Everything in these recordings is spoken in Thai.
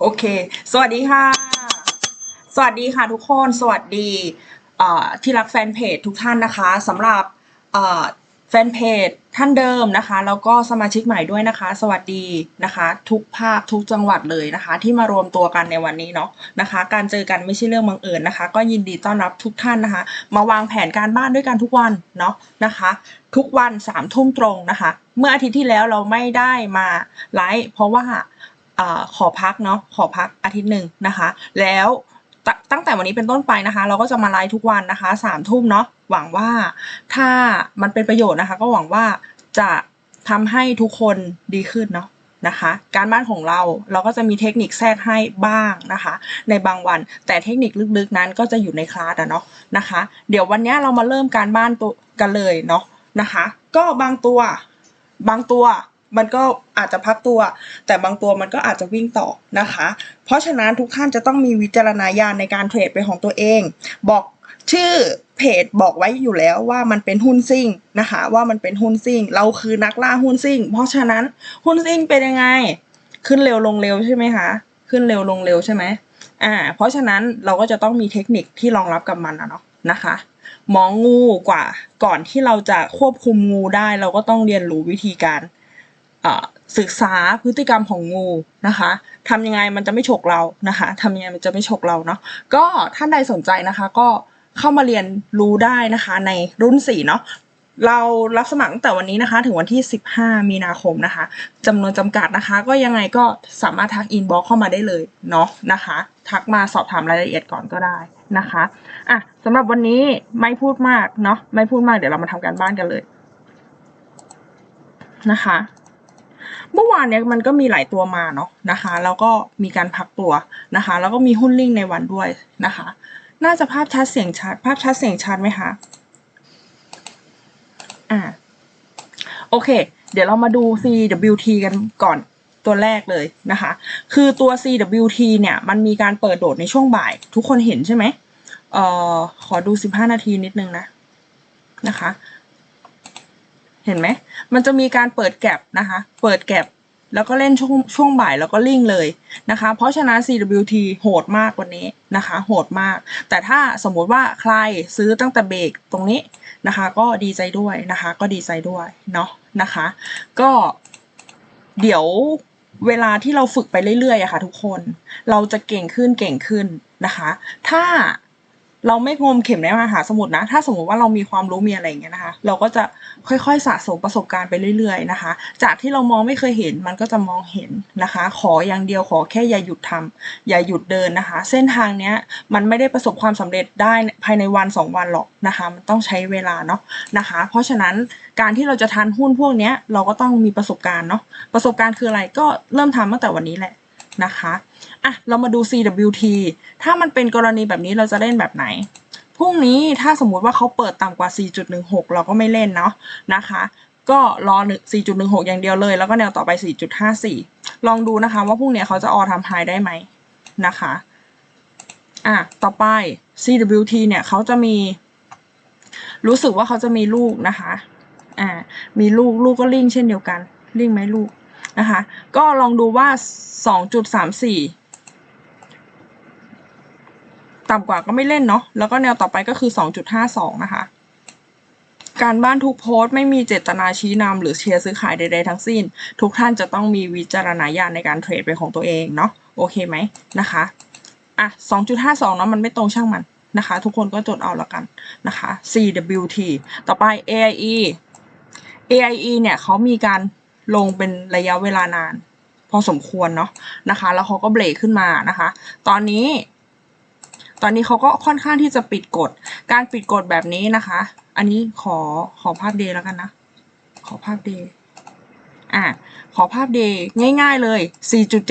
โอเค สวัสดีค่ะ สวัสดีค่ะทุกคน สวัสดีที่รักแฟนเพจทุกท่านนะคะสำหรับแฟนเพจท่านเดิมนะคะ แล้วก็สมาชิกใหม่ด้วยนะคะ สวัสดีนะคะ ทุกภาคทุกจังหวัดเลยนะคะ ที่มารวมตัวกันในวันนี้เนาะนะคะ การเจอกันไม่ใช่เรื่องบังเอิญนะคะ ก็ยินดีต้อนรับทุกท่านนะคะ มาวางแผนการบ้านด้วยกันทุกวันเนาะนะคะ ทุกวันสามทุ่มตรงนะคะ เมื่ออาทิตย์ที่แล้วเราไม่ได้มาไลฟ์เพราะว่า อขอพักเนาะขอพักอาทิตย์หนึ่งนะคะ แล้วตตั้งแต่วันนี้เป็นต้นไปนะคะ เราก็จะมาไลฟ์ทุกวันนะคะสามทุ่มเนาะหวังว่าถ้ามันเป็นประโยชน์นะคะ ก็หวังว่าจะทำให้ทุกคนดีขึ้นเนาะนะคะ การบ้านของเราเราก็จะมีเทคนิคแทรกให้บ้างนะคะ ในบางวัน แต่เทคนิคลึกๆนั้นก็จะอยู่ในคลาสอะเนาะนะคะ เดี๋ยววันนี้เรามาเริ่มการบ้านตัวกันเลยเนาะนะคะ ก็บางตัวบางตัว มันก็อาจจะพักตัว แต่บางตัวมันก็อาจจะวิ่งต่อนะคะ เพราะฉะนั้นทุกท่านจะต้องมีวิจารณญาณในการเทรดเป็นของตัวเอง บอกชื่อเพจบอกไว้อยู่แล้วว่ามันเป็นหุ้นซิ่งนะคะ ว่ามันเป็นหุ้นซิ่ง เราคือนักล่าหุ้นซิ่ง เพราะฉะนั้นหุ้นซิ่งเป็นยังไง ขึ้นเร็วลงเร็วใช่ไหมคะขึ้นเร็วลงเร็วใช่ไหมอ่า เพราะฉะนั้นเราก็จะต้องมีเทคนิคที่รองรับกับมันนะเนาะนะคะมองงูกว่าก่อนที่เราจะควบคุมงูได้ เราก็ต้องเรียนรู้วิธีการ ศึกษาพฤติกรรมของงูนะคะทำยังไงมันจะไม่ฉกเรานะคะทำยังไงมันจะไม่ฉกเราเนาะก็ท่านใดสนใจนะคะก็เข้ามาเรียนรู้ได้นะคะในรุ่นสี่เนาะเรารับสมัครตั้งแต่วันนี้นะคะ ถึงวันที่ 15 มีนาคมนะคะจำนวนจำกัดนะคะ ก็ยังไงก็สามารถทักอินบ็อกเข้ามาได้เลยเนาะนะคะ ทักมาสอบถามรายละเอียดก่อนก็ได้นะคะอะสำหรับวันนี้ไม่พูดมากเนาะไม่พูดมากเดี๋ยวเรามาทำการบ้านกันเลยนะคะ เมื่อวานเนี้ยมันก็มีหลายตัวมาเนาะนะคะแล้วก็มีการพักตัวนะคะ แล้วก็มีหุ้นลิงในวันด้วยนะคะ น่าจะภาพชัดเสียงชัด ภาพชัดเสียงชัดไหมคะอ่าโอเค เดี๋ยวเรามาดู CWT กันก่อนตัวแรกเลยนะคะ คือตัว CWT เนี่ยมันมีการเปิดโดดในช่วงบ่าย ทุกคนเห็นใช่ไหมเอ่อขอดู 15 นาทีนิดนึงนะนะคะ เห็นไหม มันจะมีการเปิดแก็บนะคะ เปิดแก็บแล้วก็เล่นช่วงช่วงบ่ายแล้วก็ลิ่งเลยนะคะ เพราะฉะนั้น CWT โหดมากว่านี้นะคะ โหดมาก แต่ถ้าสมมุติว่าใครซื้อตั้งแต่เบรกตรงนี้นะคะ ก็ดีใจด้วยนะคะ ก็ดีใจด้วยเนาะนะคะ ก็เดี๋ยวเวลาที่เราฝึกไปเรื่อยๆอะค่ะทุกคน เราจะเก่งขึ้นเก่งขึ้นนะคะ ถ้า เราไม่งมเข็มในมหาสมุทรนะ ถ้าสมมติว่าเรามีความรู้มีอะไรอย่างเงี้ยนะคะ เราก็จะค่อยๆสะสมประสบการณ์ไปเรื่อยๆนะคะ จากที่เรามองไม่เคยเห็นมันก็จะมองเห็นนะคะ ขออย่างเดียวขอแค่อย่าหยุดทำอย่าหยุดเดินนะคะ เส้นทางเนี้ยมันไม่ได้ประสบความสำเร็จได้ภายในวันสองวันหรอกนะคะ มันต้องใช้เวลาเนาะนะคะ เพราะฉะนั้นการที่เราจะทันหุ้นพวกเนี้ยเราก็ต้องมีประสบการณ์เนาะประสบการณ์คืออะไรก็เริ่มทำตั้งแต่วันนี้แหละ นะคะอะเรามาดู CWT ถ้ามันเป็นกรณีแบบนี้เราจะเล่นแบบไหนพรุ่งนี้ถ้าสมมุติว่าเขาเปิดต่ำกว่า 4.16 เราก็ไม่เล่นเนาะนะคะ ก็รอ 4.16 อย่างเดียวเลย แล้วก็แนวต่อไป 4.54 ลองดูนะคะว่าพรุ่งนี้เขาจะออทำไฮได้ไหมนะคะอะต่อไป CWT เนี่ยเขาจะมี รู้สึกว่าเขาจะมีลูกนะคะอ่ามีลูกลูกก็ลิงเช่นเดียวกันลิงไหมลูก นะคะ ก็ลองดูว่า 2.34 ต่ำกว่าก็ไม่เล่นเนาะ แล้วก็แนวต่อไปก็คือ 2.52 นะคะ การบ้านทุกโพสต์ไม่มีเจตนาชี้นำหรือเชียร์ซื้อขายใดๆทั้งสิ้น ทุกท่านจะต้องมีวิจารณญาณในการเทรดเป็นของตัวเองเนาะ โอเคไหมนะคะ อะ 2.52 เนาะมันไม่ตรงช่างมันนะคะ ทุกคนก็จดเอาแล้วกันนะคะ CWT ต่อไป AIE AIE เนี่ยเขามีการ ลงเป็นระยะเวลานาน พอสมควรเนาะนะคะ แล้วเขาก็เบรกขึ้นมานะคะ ตอนนี้ ตอนนี้เขาก็ค่อนข้างที่จะปิดกฎการปิดกฎแบบนี้นะคะ อันนี้ขอขอภาพเดย์แล้วกันนะ ขอภาพเดย์อะขอภาพเดย์ง่าย ๆเลย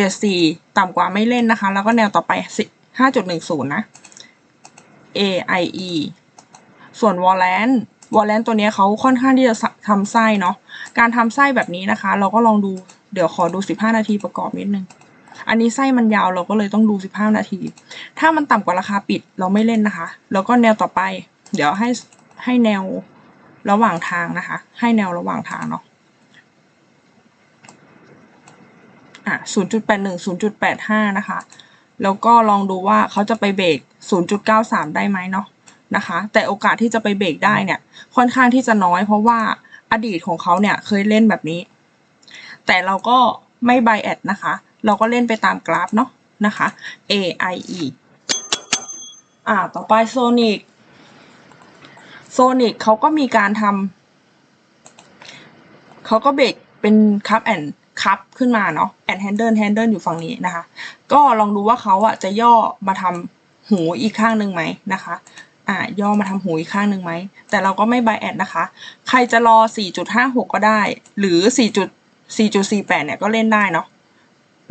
4.74 ต่ำกว่าไม่เล่นนะคะ แล้วก็แนวต่อไป 5.10 นะ AIE ส่วน w a l l a n w a l l a n ตัวนี้เขาค่อนข้างที่จะทำไส้เนาะ การทำไส้แบบนี้นะคะ เราก็ลองดู เดี๋ยวขอดู 15 นาทีประกอบนิดนึง อันนี้ไส้มันยาวเราก็เลยต้องดู 15 นาที ถ้ามันต่ำกว่าราคาปิดเราไม่เล่นนะคะ แล้วก็แนวต่อไป เดี๋ยวให้ให้แนวระหว่างทางนะคะ ให้แนวระหว่างทางเนาะ อะ 0.81 0.85 นะคะ แล้วก็ลองดูว่าเขาจะไปเบรก0.93 ได้ไหมเนาะ นะคะ แต่โอกาสที่จะไปเบรกได้เนี่ย ค่อนข้างที่จะน้อย เพราะว่าอดีตของเขาเนี่ยเคยเล่นแบบนี้ แต่เราก็ไม่ไบแอดนะคะ เราก็เล่นไปตามกราฟเนาะนะคะ A I E อ่า ต่อไปโซนิกโซนิกเขาก็มีการทำเขาก็เบรกเป็นคัพแอนคัพขึ้นมาเนาะแอนแฮนเดิลแฮนเดิลอยู่ฝั่งนี้นะคะ ก็ลองดูว่าเขาอะจะย่อมาทำหูอีกข้างหนึ่งไหมนะคะ อ่าย่อมาทำหูอีกข้างหนึ่งไหม แต่เราก็ไม่ไบแอดนะคะ ใครจะรอ 4.56 ก็ได้ หรือ 4.4.48 เนี่ยก็เล่นได้เนาะ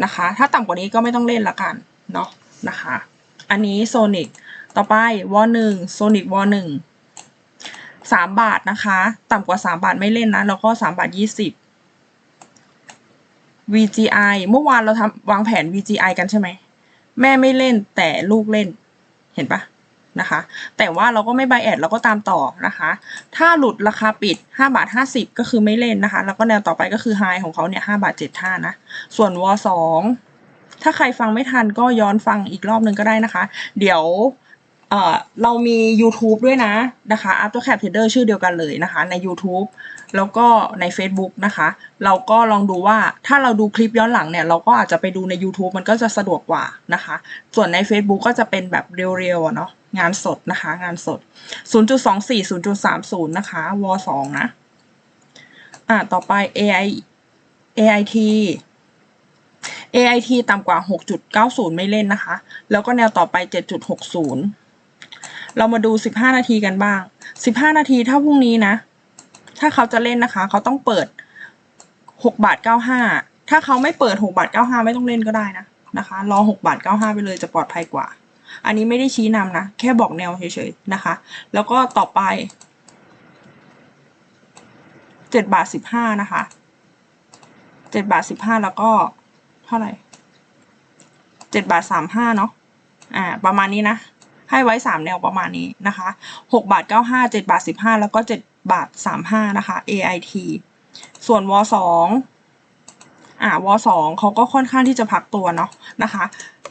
นะคะ ถ้าต่ำกว่านี้ก็ไม่ต้องเล่นละกันเนาะนะคะ อันนี้โซนิกต่อไปวอหนึ่งโซนิกวอหนึ่งสามบาทนะคะ ต่ำกว่าสามบาทไม่เล่นนะ แล้วก็สามบาทยี่สิบ VGI เมื่อวานเราทำวางแผน VGI กันใช่ไหม แม่ไม่เล่นแต่ลูกเล่น เห็นปะ นะคะ แต่ว่าเราก็ไม่ไบแอดเราก็ตามต่อนะคะ ถ้าหลุดราคาปิด 5 บาท 50 ก็คือไม่เล่นนะคะ แล้วก็แนวต่อไปก็คือไฮของเขาเนี่ย5บาท75นะ ส่วนวอ2ถ้าใครฟังไม่ทันก็ย้อนฟังอีกรอบนึงก็ได้นะคะ เดี๋ยว เอ่อเรามี YouTube ด้วยนะนะคะ AfterCap Trader ชื่อเดียวกันเลยนะคะ ใน YouTube แล้วก็ใน Facebook นะคะ เราก็ลองดูว่าถ้าเราดูคลิปย้อนหลังเนี่ย เราก็อาจจะไปดูใน YouTube มันก็จะสะดวกกว่านะคะ ส่วนใน Facebook ก็จะเป็นแบบเรียวๆเนาะงานสดนะคะ งานสด 0.24 0.30 นะคะ ว 2 นะ อ่าต่อไป AI AIT AIT ต่ำกว่า 6.90 ไม่เล่นนะคะ แล้วก็แนวต่อไป 7.60 เรามาดู 15 นาทีกันบ้าง 15 นาทีถ้าพรุ่งนี้นะ ถ้าเขาจะเล่นนะคะ เขาต้องเปิด6บาท95 ถ้าเขาไม่เปิด6บาท95 ไม่ต้องเล่นก็ได้นะนะคะ รอ6บาท95 ไปเลยจะปลอดภัยกว่า อันนี้ไม่ได้ชี้นำนะ แค่บอกแนวเฉยๆนะคะ แล้วก็ต่อไป7บาท15 นะคะ7บาท15 แล้วก็เท่าไหร่7บาท35 เนาะอ่า ประมาณนี้นะ ให้ไว้ 3 แนวประมาณนี้นะคะ6บาท95 7บาท15 แล้วก็ 7 บาท 35 นะคะ AIT ส่วนว2อ่าว2เขาก็ค่อนข้างที่จะพักตัวเนาะนะคะ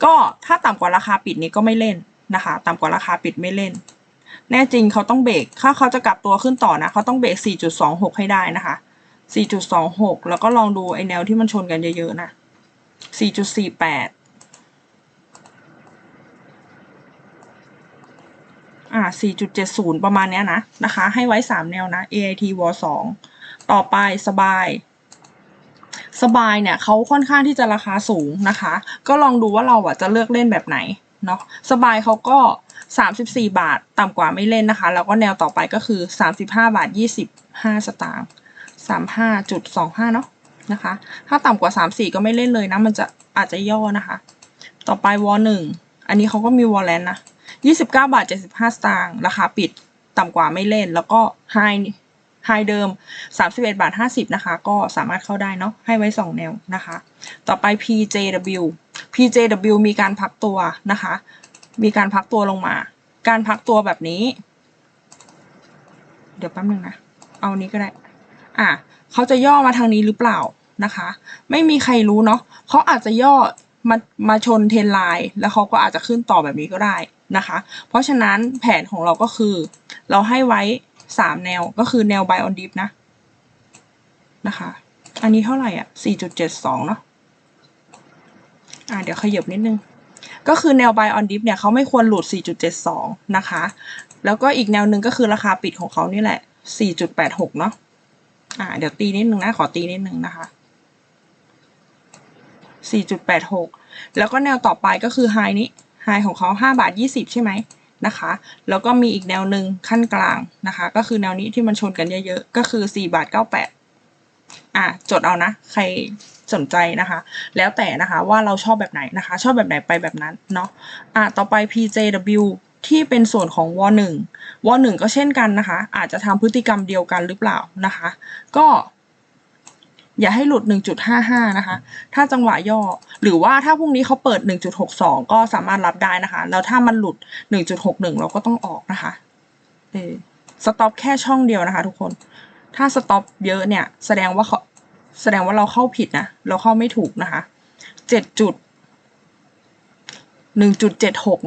ก็ถ้าต่ำกว่าราคาปิดนี้ก็ไม่เล่นนะคะ ต่ำกว่าราคาปิดไม่เล่น แน่จริงเขาต้องเบรกถ้าเขาจะกลับตัวขึ้นต่อนะเขาต้องเบรก 4.26 ให้ได้นะคะ 4.26 แล้วก็ลองดูไอแนวที่มันชนกันเยอะๆนะ 4.48 อ่า 4.70 ประมาณเนี้ยนะนะคะ ให้ไว้ 3 แนวนะ AIT w 2ต่อไปสบาย สบายเนี่ยเขาค่อนข้างที่จะราคาสูงนะคะ ก็ลองดูว่าเราอะจะเลือกเล่นแบบไหนเนาะสบายเขาก็ 34 บาท ต่ำกว่าไม่เล่นนะคะ แล้วก็แนวต่อไปก็คือ 35 บาท 25 สตางค์35.25 เนาะนะคะ ถ้าต่ำกว่า 34 ก็ไม่เล่นเลยนะ มันจะอาจจะย่อนะคะ ต่อไปวอหนึ่งอันนี้เขาก็มีวอลเลนนะ 29 บาท 75 สตางค์ราคาปิดต่ำกว่าไม่เล่น แล้วก็ไฮไฮเดิม 31 บาท 50 นะคะ ก็สามารถเข้าได้เนาะให้ไว้ 2 แนวนะคะ ต่อไป PJW PJW มีการพักตัวนะคะ มีการพักตัวลงมา การพักตัวแบบนี้ เดี๋ยวแป๊บนึงนะ เอานี้ก็ได้ อะเขาจะย่อมาทางนี้หรือเปล่านะคะ ไม่มีใครรู้เนาะเขาอาจจะย่อมามาชนเทนไลน์แล้วเขาก็อาจจะขึ้นต่อแบบนี้ก็ได้ นะคะ เพราะฉะนั้นแผนของเราก็คือ เราให้ไว้สามแนวก็คือแนว buy on dip นะนะคะ อันนี้เท่าไหร่อะสี่จุดเนาะอะเดี๋ยวขยับนิดนึง ก็คือแนว buy on dip เนี่ยเขาไม่ควรหลุด 4.72 นะคะ แล้วก็อีกแนวหนึ่งก็คือราคาปิดของเขานี่แหละ 4.86 เนาะอ่าเดี๋ยวตีนิดนึงนะ ขอตีนิดนึงนะคะ 4.86 แล้วก็แนวต่อไปก็คือไฮนี้ ไฮของเขา5บาท20 ใช่ไหมนะคะ แล้วก็มีอีกแนวหนึ่งขั้นกลางนะคะ ก็คือแนวนี้ที่มันชนกันเยอะๆ ก็คือ 4 บาท 98 อ่าจดเอานะ ใครสนใจนะคะ แล้วแต่นะคะว่าเราชอบแบบไหนนะคะ ชอบแบบไหนไปแบบนั้นเนาะ อ่าต่อไป PJW ที่เป็นส่วนของวหนึ่งวหนึ่งก็เช่นกันนะคะ อาจจะทำพฤติกรรมเดียวกันหรือเปล่านะคะ ก็ อย่าให้หลุด 1.55 นะคะ ถ้าจังหวะย่อ หรือว่าถ้าพรุ่งนี้เขาเปิด 1.62 ก็สามารถรับได้นะคะ แล้วถ้ามันหลุด 1.61 เราก็ต้องออกนะคะ เออสต็อปแค่ช่องเดียวนะคะ ทุกคน ถ้าสต็อปเยอะเนี่ย แสดงว่าเขาแสดงว่าเราเข้าผิดนะ เราเข้าไม่ถูกนะคะ 7. จุด จุดหนึ่งจุด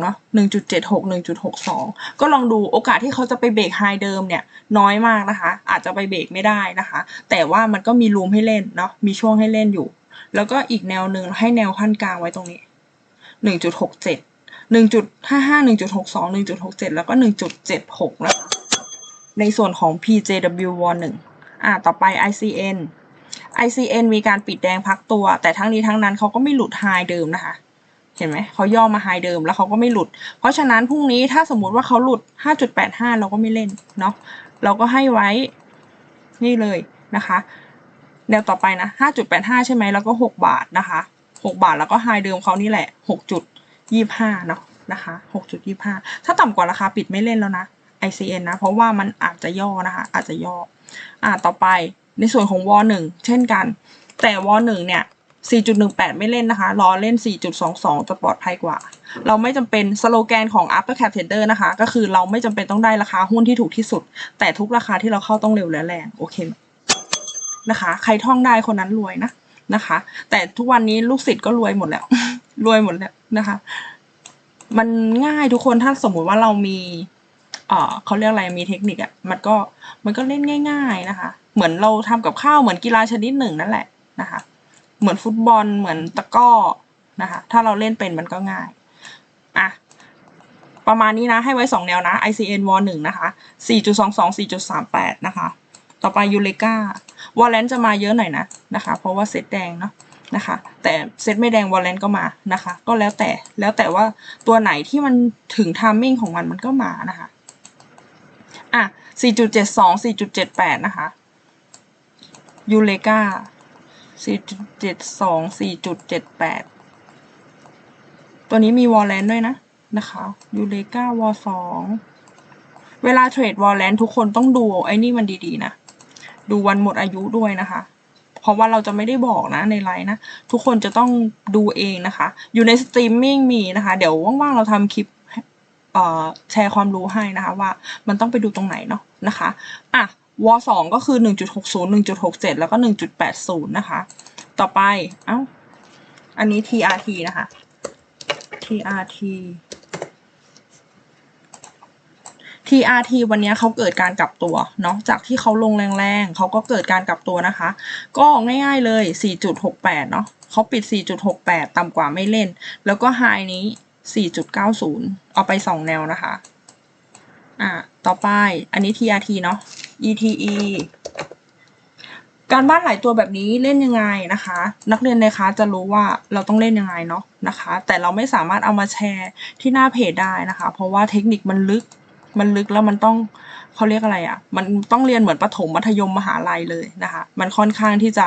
เนาะหนึ่งจุดเจ็ดหกหนึ่งจุดหกสองก็ลองดูโอกาสที่เขาจะไปเบรกไฮเดิมเนี่ยน้อยมากนะคะ อาจจะไปเบรกไม่ได้นะคะ แต่ว่ามันก็มีรูมให้เล่นเนาะมีช่วงให้เล่นอยู่ แล้วก็อีกแนวหนึ่งให้แนวขั้นกลางไว้ตรงนี้หนึ่งจุดหกเจ็ดหนึ่งจุดห้าห้าหนึ่งจุดหกสองหนึ่งจุดหกเจ็ดแล้วก็หนึ่งจุดเจ็ดหกนะคะ ในส่วนของ PJW1 อ่าต่อไป ICN ICN มีการปิดแดงพักตัว แต่ทั้งนี้ทั้งนั้นเขาก็ไม่หลุดไฮเดิมนะคะ เห็นไหมเขาย่อมาไฮเดิมแล้วเขาก็ไม่หลุด เพราะฉะนั้นพรุ่งนี้ถ้าสมมุติว่าเขาหลุด 5.85 เราก็ไม่เล่นเนาะเราก็ให้ไว้นี่เลยนะคะแนวต่อไปนะ 5.85 ใช่ไหมแล้วก็ 6 บาทนะคะ 6 บาทแล้วก็ไฮเดิมเขานี่แหละ 6.25 เนาะนะคะ 6.25 ถ้าต่ำกว่าราคาปิดไม่เล่นแล้วนะ ICN นะ เพราะว่ามันอาจจะย่อนะคะ อาจจะย่ออ่าต่อไปในส่วนของวอหนึ่งเช่นกัน แต่วอหนึ่งเนี่ย 4.18 ไม่เล่นนะคะ รอเล่น 4.22 จะปลอดภัยกว่า เราไม่จำเป็นสโลแกนของ Upper Cap Trader นะคะ ก็คือเราไม่จำเป็นต้องได้ราคาหุ้นที่ถูกที่สุด แต่ทุกราคาที่เราเข้าต้องเร็วและแรงโอเคไหมนะคะ ใครท่องได้คนนั้นรวยนะนะคะ แต่ทุกวันนี้ลูกศิษย์ก็รวยหมดแล้ว รวยหมดแล้วนะคะ มันง่ายทุกคนถ้าสมมุติว่าเรามีเออเขาเรียกอะไรมีเทคนิคอะมันก็มันก็เล่นง่าย ๆนะคะ เหมือนเราทำกับข้าวเหมือนกีฬาชนิดหนึ่งนั่นแหละนะคะ เหมือนฟุตบอลเหมือนตะก้อนะคะ ถ้าเราเล่นเป็นมันก็ง่าย อะ ประมาณนี้นะ ให้ไว้สองแนวนะ ICN วหนึ่งนะคะ 4.22 4.38 นะคะ ต่อไปยูเลกาวอลเลนจะมาเยอะหน่อยนะนะคะ เพราะว่าเซตแดงเนาะนะคะ แต่เซตไม่แดงวอลเลนก็มานะคะ ก็แล้วแต่ แล้วแต่ว่าตัวไหนที่มันถึงทามมิ่งของมันมันก็มานะคะ อะ 4.72 4.78 นะคะยูเลกา 4.72 4.78ตัวนี้มีวอลเลนด้วยนะนะคะยูเลกาวอสองเวลาเทรดวอลเลนทุกคนต้องดูไอ้นี่มันดีๆนะ ดูวันหมดอายุด้วยนะคะ เพราะว่าเราจะไม่ได้บอกนะในไลน์นะ ทุกคนจะต้องดูเองนะคะ อยู่ในสตรีมมิ่งมีนะคะ เดี๋ยวว่างๆเราทำคลิปแชร์ความรู้ให้นะคะว่ามันต้องไปดูตรงไหนเนาะนะคะ อะ วสองก็คือ 1.60 1.67 แล้วก็ 1.80 นะคะ ต่อไป เอ้า อันนี้ TRT นะคะ TRT TRT วันนี้เขาเกิดการกลับตัวเนาะจากที่เขาลงแรงๆเขาก็เกิดการกลับตัวนะคะ ก็ง่ายๆเลย 4.68 เนาะเขาปิด 4.68 ต่ำกว่าไม่เล่น แล้วก็ไฮนี้ 4.90 เอาไป 2 แนวนะคะ อ่า ต่อไปอันนี้ TRT เนาะ ETE การบ้านหลายตัวแบบนี้เล่นยังไงนะคะ นักเรียนในคลาสจะรู้ว่าเราต้องเล่นยังไงเนาะนะคะ แต่เราไม่สามารถเอามาแชร์ที่หน้าเพจได้นะคะ เพราะว่าเทคนิคมันลึกมันลึกแล้วมันต้องเขาเรียกอะไรอะ่ะ มันต้องเรียนเหมือนประถมมัธยมมหาลัยเลยนะคะ มันค่อนข้างที่จะ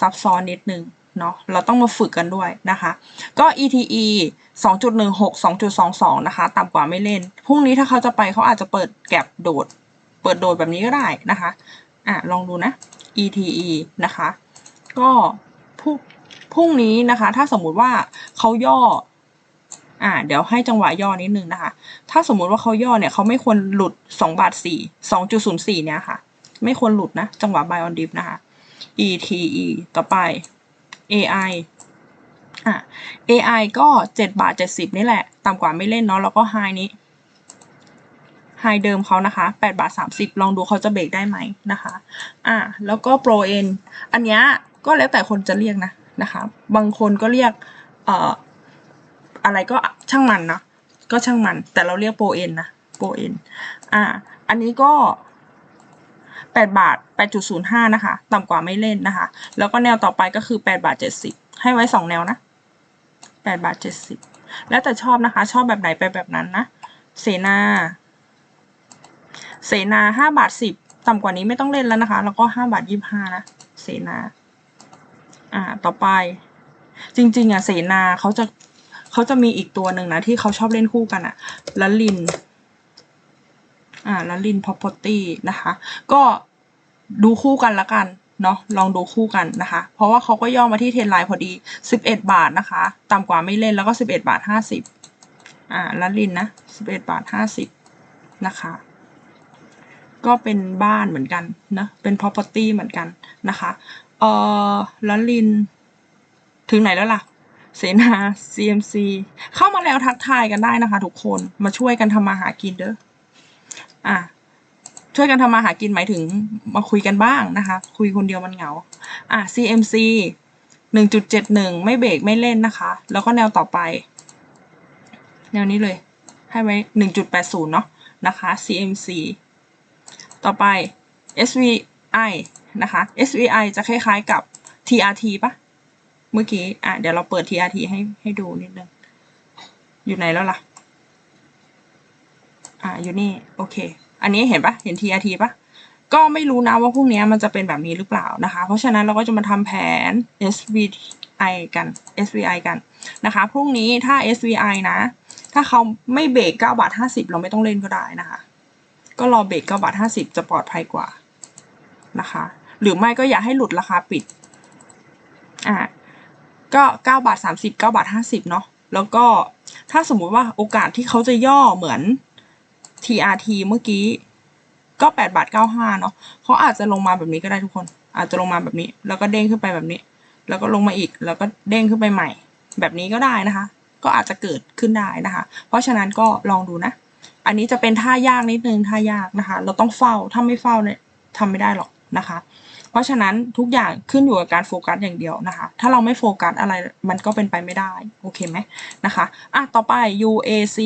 ซับซ้อนนิดนึง เนาะเราต้องมาฝึกกันด้วยนะคะ ก็ ETE 2.16 2.22 นะคะ ต่ำกว่าไม่เล่น พรุ่งนี้ถ้าเขาจะไปเขาอาจจะเปิดแก็บโดด เปิดโดดแบบนี้ก็ได้นะคะ อะ ลองดูนะ ETE นะคะ ก็พุ่งพรุ่งนี้นะคะ ถ้าสมมุติว่าเขาย่อ อ่า เดี๋ยวให้จังหวะย่อนิดนึงนะคะ ถ้าสมมุติว่าเขาย่อเนี่ยเขาไม่ควรหลุด2บาท4 2.04 เนี่ยค่ะ ไม่ควรหลุดนะ จังหวะ buy on dip นะคะ ETE ต่อไป AI อะ AI ก็ 7 บาท 70 นี่แหละ ต่ำกว่าไม่เล่นเนาะ แล้วก็ high นี้ไฮเดิมเขานะคะ 8 บาท 30 ลองดูเขาจะเบรกได้ไหมนะคะ อ่าแล้วก็ Pro N อันเนี้ยก็แล้วแต่คนจะเรียกนะนะคะ บางคนก็เรียก เอ่อ อะไรก็ช่างมันนะ ก็ช่างมัน แต่เราเรียก Pro N นะ Pro N อ่าอันนี้ก็ 8 บาท 8.05 นะคะ ต่ำกว่าไม่เล่นนะคะ แล้วก็แนวต่อไปก็คือ 8 บาท 70 ให้ไว้ 2 แนวนะ 8 บาท 70 แล้วแต่ชอบนะคะ ชอบแบบไหนไปแบบนั้นนะ เสนา เสนาห้าบาทสิบต่ำกว่านี้ไม่ต้องเล่นแล้วนะคะ แล้วก็ห้าบาทยี่ห้านะ เสนา อ่า ต่อไป จริง ๆ อะ เสนาเขาจะเขาจะมีอีกตัวหนึ่งนะ ที่เขาชอบเล่นคู่กันอะละลิน อ่าละลิน property นะคะ ก็ดูคู่กันละกันเนาะลองดูคู่กันนะคะ เพราะว่าเขาก็ย่อมาที่เทนไลน์พอดีสิบเอ็ดบาทนะคะ ต่ำกว่าไม่เล่นแล้วก็สิบเอ็ดบาทห้าสิบอ่าละลินนะสิบเอ็ดบาทห้าสิบนะคะ ก็เป็นบ้านเหมือนกันนะเป็น property เหมือนกันนะคะเออละลิน ถึงไหนแล้วล่ะเสนา CMC เข้ามาแล้วทักทายกันได้นะคะทุกคน มาช่วยกันทำมาหากินเด้อ อะช่วยกันทำมาหากินหมายถึงมาคุยกันบ้างนะคะ คุยคนเดียวมันเหงา อะ CMC หนึ่งจุดเจ็ดหนึ่งไม่เบรกไม่เล่นนะคะ แล้วก็แนวต่อไป แนวนี้เลย ให้ไว้หนึ่งจุดแปดศูนย์เนาะนะคะ CMC ต่อไป SVI นะคะ SVI จะคล้ายๆกับ TRT ปะเมื่อกี้ อะ เดี๋ยวเราเปิด TRT ให้ให้ดูนิดนึง อยู่ไหนแล้วล่ะ อะอยู่นี่โอเค อันนี้เห็นปะเห็น TRT ปะก็ไม่รู้นะว่าพรุ่งนี้มันจะเป็นแบบนี้หรือเปล่านะคะ เพราะฉะนั้นเราก็จะมาทำแผน SVI กัน SVI กันนะคะ พรุ่งนี้ถ้า SVI นะ ถ้าเขาไม่เบรก9บาท50 เราไม่ต้องเล่นก็ได้นะคะ ก็รอเบรก9บาท50 จะปลอดภัยกว่านะคะ หรือไม่ก็อย่าให้หลุดราคาปิด อ่า ก็9บาท30 9บาท50 เนาะ แล้วก็ถ้าสมมุติว่าโอกาสที่เขาจะย่อเหมือน TRT เมื่อกี้ก็8บาท95เนาะเขาอาจจะลงมาแบบนี้ก็ได้ทุกคน อาจจะลงมาแบบนี้ แล้วก็เด้งขึ้นไปแบบนี้ แล้วก็ลงมาอีก แล้วก็เด้งขึ้นไปใหม่ แบบนี้ก็ได้นะคะ ก็อาจจะเกิดขึ้นได้นะคะ เพราะฉะนั้นก็ลองดูนะ อันนี้จะเป็นท่ายากนิดนึงท่ายากนะคะ เราต้องเฝ้า ถ้าไม่เฝ้าเนี่ยทำไม่ได้หรอกนะคะ เพราะฉะนั้นทุกอย่างขึ้นอยู่กับการโฟกัสอย่างเดียวนะคะ ถ้าเราไม่โฟกัสอะไรมันก็เป็นไปไม่ได้ โอเคไหมนะคะ อะ ต่อไป UAC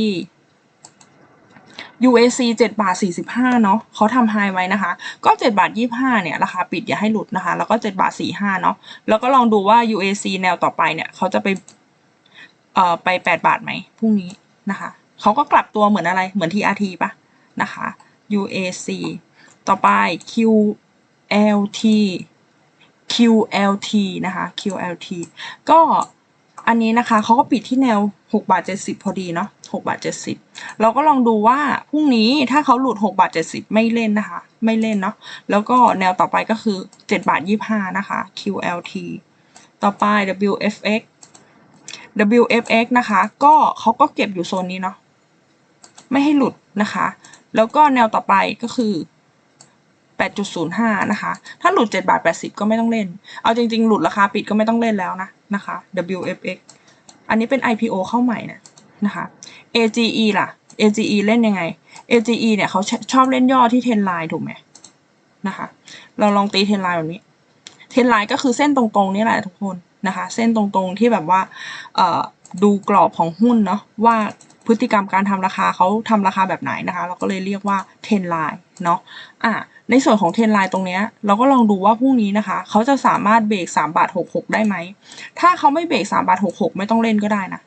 UAC 7บาท45 เนาะเขาทำไฮไว้นะคะ ก็7บาท25 เนี่ย ราคาปิดอย่าให้หลุดนะคะ แล้วก็7บาท45 เนาะแล้วก็ลองดูว่า UAC แนวต่อไปเนี่ยเขาจะไปเอ่อไป 8 บาทไหมพรุ่งนี้นะคะเขาก็กลับตัวเหมือนอะไรเหมือน TRT ปะนะคะ UAC ต่อไป QLT QLT นะคะ QLT ก็อันนี้นะคะเขาก็ปิดที่แนว 6บาท70 พอดีเนาะ6บาท70 เราก็ลองดูว่าพรุ่งนี้ถ้าเขาหลุด6บาท70 ไม่เล่นนะคะ ไม่เล่นเนาะแล้วก็แนวต่อไปก็คือ7บาท25 นะคะ QLT ต่อไป WFX WFX นะคะ ก็เขาก็เก็บอยู่โซนนี้เนาะไม่ให้หลุดนะคะ แล้วก็แนวต่อไปก็คือ 8.05 นะคะ ถ้าหลุด7บาท80 ก็ไม่ต้องเล่น เอาจริง ๆ หลุดราคาปิดก็ไม่ต้องเล่นแล้วนะนะคะ WFX อันนี้เป็น IPO เข้าใหม่นะนะคะ AGE ล่ะ AGE เล่นยังไง AGE เนี่ยเขาชอบเล่นย่อที่เทนไลน์ถูกไหมนะคะ เราลองตีเทนไลน์แบบนี้ เทนไลน์ก็คือเส้นตรงๆนี่แหละทุกคนนะคะ เส้นตรงๆที่แบบว่าดูกรอบของหุ้นเนาะว่าพฤติกรรมการทำราคาเขาทำราคาแบบไหนนะคะ เราก็เลยเรียกว่าเทนไลน์เนาะอะ ในส่วนของเทนไลน์ตรงนี้เราก็ลองดูว่าพรุ่งนี้นะคะ เขาจะสามารถเบรก3บาท66 ได้ไหม ถ้าเขาไม่เบรก3บาท66 ไม่ต้องเล่นก็ได้นะ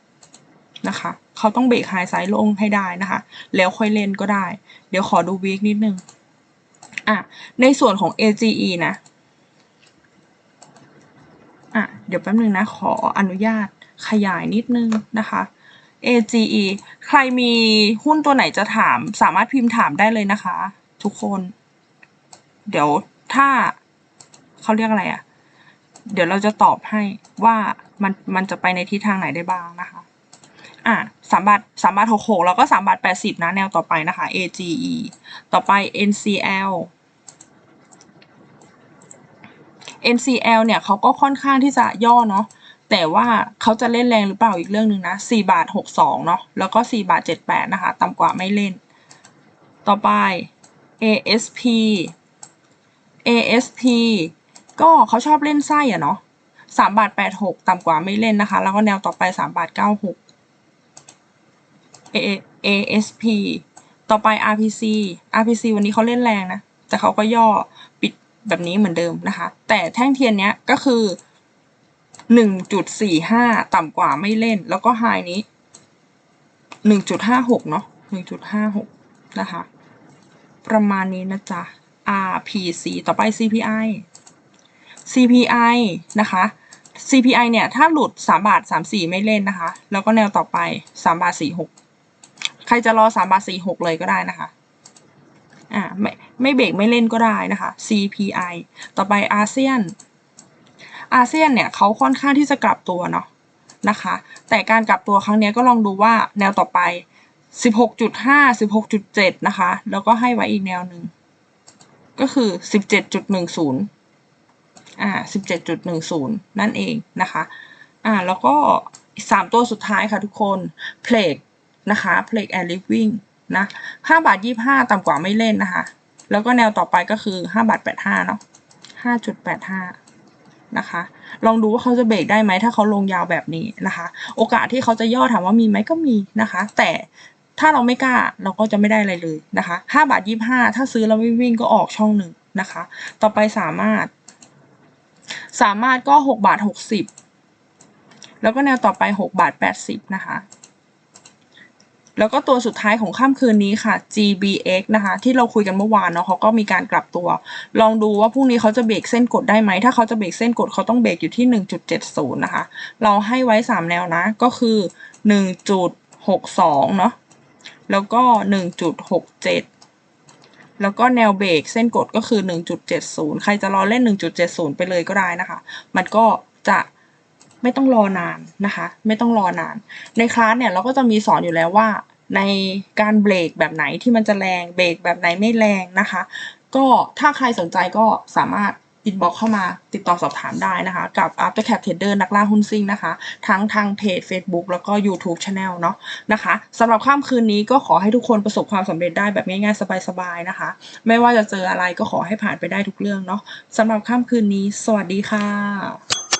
นะคะ เขาต้องเบรกไฮไซด์ลงให้ได้นะคะ แล้วค่อยเล่นก็ได้ เดี๋ยวขอดูวีคนิดนึงอะในส่วนของ AGE นะอะเดี๋ยวแป๊บนึงนะขออนุญาตขยายนิดนึงนะคะ AGE ใครมีหุ้นตัวไหนจะถามสามารถพิมพ์ถามได้เลยนะคะ ทุกคน เดี๋ยวถ้าเขาเรียกอะไรอะ่ะ เดี๋ยวเราจะตอบให้ว่ามันมันจะไปในทิศทางไหนได้บ้างนะคะ อะสามบาทสามบาทหกหกแล้วก็สามบาทแปดสิบนะแนวต่อไปนะคะ AGE ต่อไป NCL NCL เนี่ยเขาก็ค่อนข้างที่จะย่อเนาะแต่ว่าเขาจะเล่นแรงหรือเปล่าอีกเรื่องหนึ่งนะ4บาท62เนาะแล้วก็4บาท78นะคะต่ำกว่าไม่เล่น ต่อไป ASP ASP ก็เขาชอบเล่นไส้อะเนาะ3บาท86ต่ำกว่าไม่เล่นนะคะ แล้วก็แนวต่อไป3บาท96 ASP ต่อไป RPC RPC วันนี้เขาเล่นแรงนะ แต่เขาก็ย่อปิดแบบนี้เหมือนเดิมนะคะ แต่แท่งเทียนเนี้ยก็คือหนึ่งจุดสี่ห้าต่ำกว่าไม่เล่น แล้วก็ไฮนี้หนึ่งจุดห้าหกเนาะหนึ่งจุดห้าหกนะคะ ประมาณนี้นะจ๊ะ RPC ต่อไป CPI CPI นะคะ CPI เนี่ย ถ้าหลุดสามบาทสามสี่ไม่เล่นนะคะ แล้วก็แนวต่อไปสามบาทสี่หกใครจะรอสามบาทสี่หกเลยก็ได้นะคะ อ่า ไม่ ไม่เบรกไม่เล่นก็ได้นะคะ CPI ต่อไปอาเซียน อาเซียนเนี่ยเขาค่อนข้างที่จะกลับตัวเนาะนะคะ แต่การกลับตัวครั้งนี้ก็ลองดูว่าแนวต่อไป 16.5 16.7 นะคะ แล้วก็ให้ไว้อีกแนวหนึ่ง ก็คือ 17.10 อ่า 17.10 นั่นเองนะคะ อ่า แล้วก็สามตัวสุดท้ายค่ะทุกคน เพลกนะคะ เพลกแอนลิฟวิ่งนะห้าบาทยี่ห้าต่ำกว่าไม่เล่นนะคะ แล้วก็แนวต่อไปก็คือห้าบาทแปดห้าเนาะห้าจุดแปดห้านะคะ ลองดูว่าเขาจะเบรกได้ไหมถ้าเขาลงยาวแบบนี้นะคะ โอกาสที่เขาจะย่อถามว่ามีไหมก็มีนะคะ แต่ ถ้าเราไม่กล้าเราก็จะไม่ได้อะไรเลยนะคะห้าบาทยี่ห้าถ้าซื้อแล้วไม่วิ่งก็ออกช่องหนึ่งนะคะ ต่อไปสามารถ สามารถก็หกบาทหกสิบแล้วก็แนวต่อไปหกบาทแปดสิบนะคะ แล้วก็ตัวสุดท้ายของค่ำคืนนี้ค่ะ GBX นะคะ ที่เราคุยกันเมื่อวานเนาะเขาก็มีการกลับตัว ลองดูว่าพรุ่งนี้เขาจะเบรกเส้นกดได้ไหม ถ้าเขาจะเบรกเส้นกดเขาต้องเบรกอยู่ที่ 1.70 นะคะ เราให้ไว้ 3 แนวนะ ก็คือ 1.62 เนาะ แล้วก็ 1.67 แล้วก็แนวเบรกเส้นกดก็คือ 1.70 ใครจะรอเล่น 1.70 ไปเลยก็ได้นะคะ มันก็จะไม่ต้องรอนานนะคะ ไม่ต้องรอนาน ในคลาสเนี่ยเราก็จะมีสอนอยู่แล้วว่า ในการเบรกแบบไหนที่มันจะแรง เบรกแบบไหนไม่แรงนะคะ ก็ถ้าใครสนใจก็สามารถ อินบ็อกเข้ามาติดต่อสอบถามได้นะคะ กับ Aftercap Trader นักล่าหุ้นซิ่งนะคะ ทั้งทางเพจ Facebook แล้วก็ YouTube Channel เนาะนะคะสำหรับค่ำคืนนี้ก็ขอให้ทุกคนประสบความสำเร็จได้แบบง่ายๆ สบายๆนะคะ ไม่ว่าจะเจออะไรก็ขอให้ผ่านไปได้ทุกเรื่องเนาะสำหรับค่ำคืนนี้ สวัสดีค่ะ